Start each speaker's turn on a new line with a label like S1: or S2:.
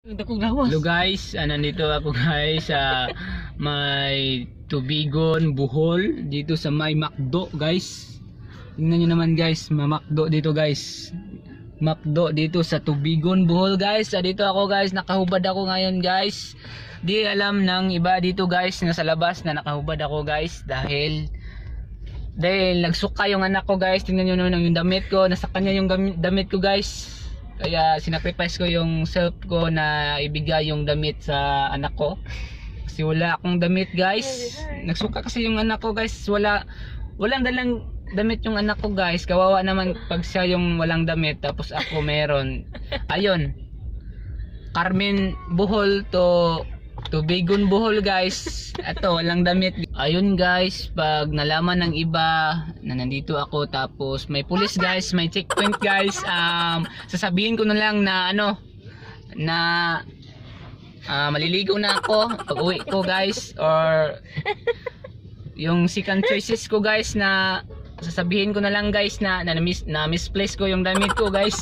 S1: Dakong lawas.
S2: Hello guys, ah, nandito ako guys sa may Tubigon, Bohol dito sa may Macdo guys. Tingnan nyo naman guys, mamakdo dito guys. Macdo dito sa Tubigon, Bohol guys. Ah, dito ako guys, nakahubad ako ngayon guys. Di alam ng iba dito guys na sa labas na nakahubad ako guys dahil dahil nagsuka yung anak ko guys. Tingnan nyo naman yung damit ko, nasa kanya yung damit ko guys. Kaya sinacrifice ko yung self ko na ibigay yung damit sa anak ko. Kasi wala akong damit guys. Nagsuka kasi yung anak ko guys. Wala, walang dalang damit yung anak ko guys. Kawawa naman pag siya yung walang damit tapos ako meron. Ayun. Carmen Bohol to to Bigon Bohol guys. Ato, walang damit. Ayun guys, pag nalaman ng iba na nandito ako tapos may pulis guys, may checkpoint guys, um, sasabihin ko na lang na ano, na ah, maliligo na ako pag uwi ko guys or yung second choices ko guys na sasabihin ko na lang guys na na, mis, na misplace ko yung damit ko guys.